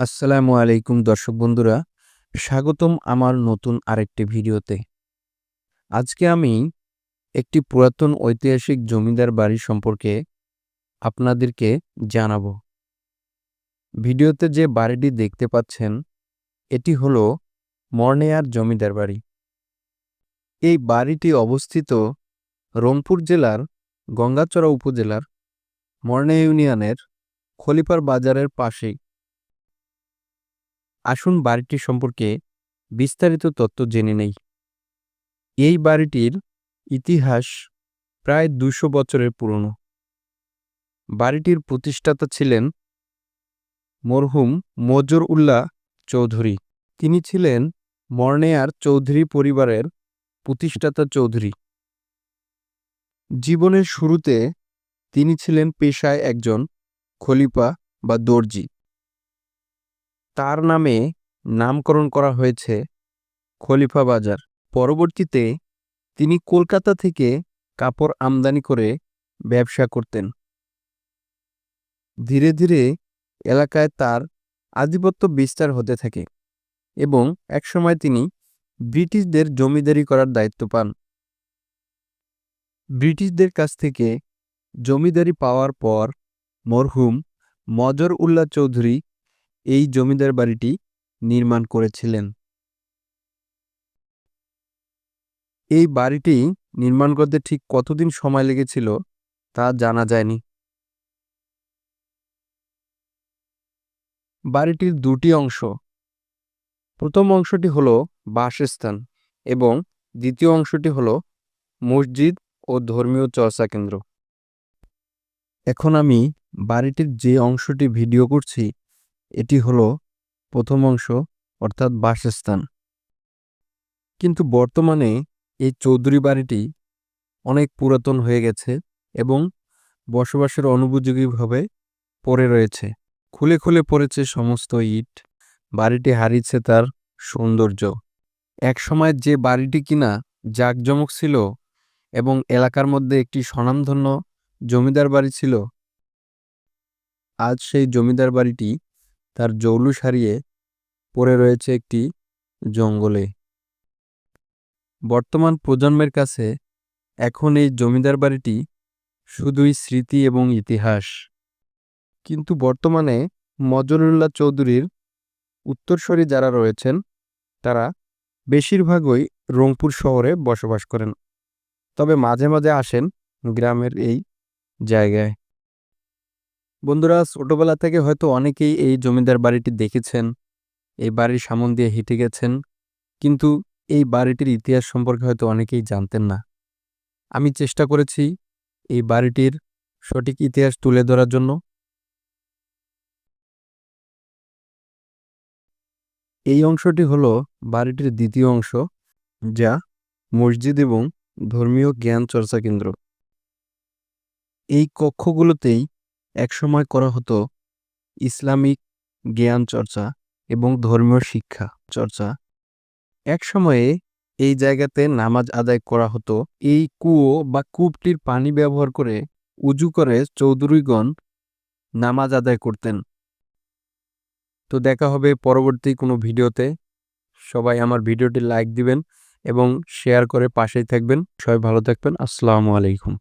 আসসালামু আলাইকুম দর্শক বন্ধুরা, স্বাগতম আমার নতুন আরেকটি ভিডিওতে। আজকে আমি একটি পুরাতন ঐতিহাসিক জমিদার বাড়ি সম্পর্কে আপনাদেরকে জানাব। ভিডিওতে যে বাড়িটি দেখতে পাচ্ছেন, এটি হল মর্নেয়ার জমিদার বাড়ি। এই বাড়িটি অবস্থিত রংপুর জেলার গঙ্গাচড়া উপজেলার মর্নে ইউনিয়নের খলিপার বাজারের পাশেই। আসুন বাড়িটি সম্পর্কে বিস্তারিত তথ্য জেনে নেই। এই বাড়িটির ইতিহাস প্রায় দুশো বছরের পুরনো। বাড়িটির প্রতিষ্ঠাতা ছিলেন মরহুম মজর উল্লাহ চৌধুরী। তিনি ছিলেন মর্নেয়ার চৌধুরী পরিবারের প্রতিষ্ঠাতা চৌধুরী। জীবনের শুরুতে তিনি ছিলেন পেশায় একজন খলিফা বা দর্জি। তার নামে নামকরণ করা হয়েছে খলিফা বাজার। পরবর্তীতে তিনি কলকাতা থেকে কাপড় আমদানি করে ব্যবসা করতেন। ধীরে ধীরে এলাকায় তার আধিপত্য বিস্তার হতে থাকে এবং একসময় তিনি ব্রিটিশদের জমিদারি করার দায়িত্ব পান। ব্রিটিশদের কাছ থেকে জমিদারি পাওয়ার পর মরহুম মজর উল্লাহ চৌধুরী এই জমিদার বাড়িটি নির্মাণ করেছিলেন। এই বাড়িটি নির্মাণ করতে ঠিক কতদিন সময় লেগেছিল তা জানা যায়নি। বাড়িটির দুটি অংশ। প্রথম অংশটি হল বাসস্থান এবং দ্বিতীয় অংশটি হল মসজিদ ও ধর্মীয় চর্চা কেন্দ্র। এখন আমি বাড়িটির যে অংশটি ভিডিও করছি এটি হলো প্রথম অংশ, অর্থাৎ বাসস্থান। কিন্তু বর্তমানে এই চৌধুরী বাড়িটি অনেক পুরাতন হয়ে গেছে এবং বসবাসের অনুপযোগীভাবে পড়ে রয়েছে। খুলে খুলে পড়েছে সমস্ত ইট। বাড়িটি হারিয়েছে তার সৌন্দর্য। একসময় যে বাড়িটি কিনা জাঁকজমক ছিল এবং এলাকার মধ্যে একটি স্বনামধন্য জমিদার বাড়ি ছিল, আজ সেই জমিদার বাড়িটি তার জৌলুস হারিয়ে পড়ে রয়েছে একটি জঙ্গলে। বর্তমান প্রজন্মের কাছে এখন এই জমিদার বাড়িটি শুধুই স্মৃতি এবং ইতিহাস। কিন্তু বর্তমানে মজরুল্লাহ চৌধুরীর উত্তরস্বরী যারা রয়েছেন, তারা বেশিরভাগই রংপুর শহরে বসবাস করেন। তবে মাঝে মাঝে আসেন গ্রামের এই জায়গায়। বন্ধুরা, ছোটবেলা থেকে হয়তো অনেকেই এই জমিদার বাড়িটি দেখেছেন, এই বাড়ির সামন দিয়ে হেঁটে গেছেন, কিন্তু এই বাড়িটির ইতিহাস সম্পর্কে হয়তো অনেকেই জানতেন না। আমি চেষ্টা করেছি এই বাড়িটির সঠিক ইতিহাস তুলে ধরার জন্য। এই অংশটি হলো বাড়িটির দ্বিতীয় অংশ, যা মসজিদ এবং ধর্মীয় জ্ঞান চর্চা কেন্দ্র। এই কক্ষগুলোতেই একসময় করা হতো ইসলামিক জ্ঞান চর্চা এবং ধর্মীয় শিক্ষা চর্চা। এক সময়ে এই জায়গাতে নামাজ আদায় করা হতো। এই কুয়ো বা কূপটির পানি ব্যবহার করে উজু করে চৌধুরীগণ নামাজ আদায় করতেন। তো দেখা হবে পরবর্তী কোনো ভিডিওতে। সবাই আমার ভিডিওটি লাইক দিবেন এবং শেয়ার করে পাশেই থাকবেন। সবাই ভালো থাকবেন। আসসালামু আলাইকুম।